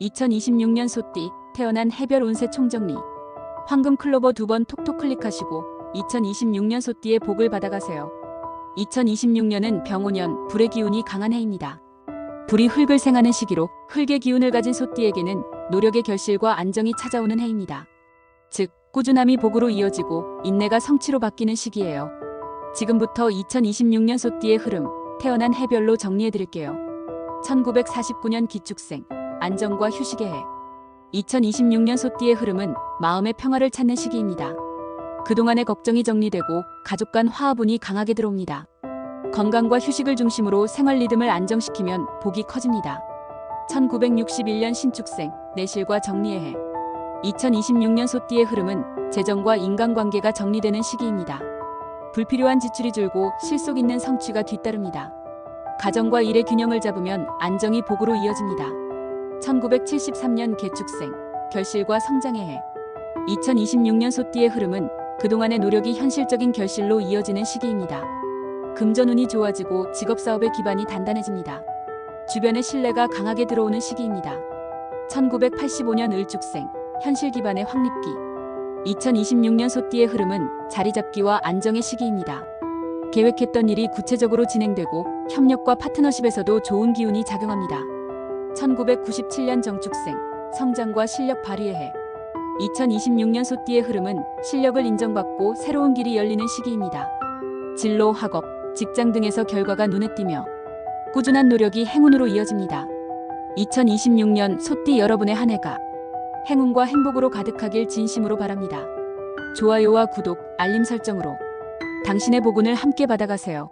2026년 소띠 태어난 해별 운세 총정리 황금 클로버 두 번 톡톡 클릭하시고 2026년 소띠의 복을 받아가세요. 2026년은 병오년 불의 기운이 강한 해입니다. 불이 흙을 생하는 시기로 흙의 기운을 가진 소띠에게는 노력의 결실과 안정이 찾아오는 해입니다. 즉 꾸준함이 복으로 이어지고 인내가 성취로 바뀌는 시기예요. 지금부터 2026년 소띠의 흐름 태어난 해별로 정리해 드릴게요. 1949년 기축생 안정과 휴식의 해. 2026년 소띠의 흐름은 마음의 평화를 찾는 시기입니다. 그동안의 걱정이 정리되고 가족 간 화합운이 강하게 들어옵니다. 건강과 휴식을 중심으로 생활 리듬을 안정시키면 복이 커집니다. 1961년 신축생 내실과 정리의 해. 2026년 소띠의 흐름은 재정과 인간관계가 정리되는 시기입니다. 불필요한 지출이 줄고 실속 있는 성취가 뒤따릅니다. 가정과 일의 균형을 잡으면 안정이 복으로 이어집니다. 1973년 개축생, 결실과 성장의 해. 2026년 소띠의 흐름은 그동안의 노력이 현실적인 결실로 이어지는 시기입니다. 금전운이 좋아지고 직업사업의 기반이 단단해집니다. 주변의 신뢰가 강하게 들어오는 시기입니다. 1985년 을축생, 현실 기반의 확립기. 2026년 소띠의 흐름은 자리 잡기와 안정의 시기입니다. 계획했던 일이 구체적으로 진행되고 협력과 파트너십에서도 좋은 기운이 작용합니다. 1997년 정축생, 성장과 실력 발휘의 해. 2026년 소띠의 흐름은 실력을 인정받고 새로운 길이 열리는 시기입니다. 진로, 학업, 직장 등에서 결과가 눈에 띄며 꾸준한 노력이 행운으로 이어집니다. 2026년 소띠 여러분의 한 해가 행운과 행복으로 가득하길 진심으로 바랍니다. 좋아요와 구독, 알림 설정으로 당신의 복운을 함께 받아가세요.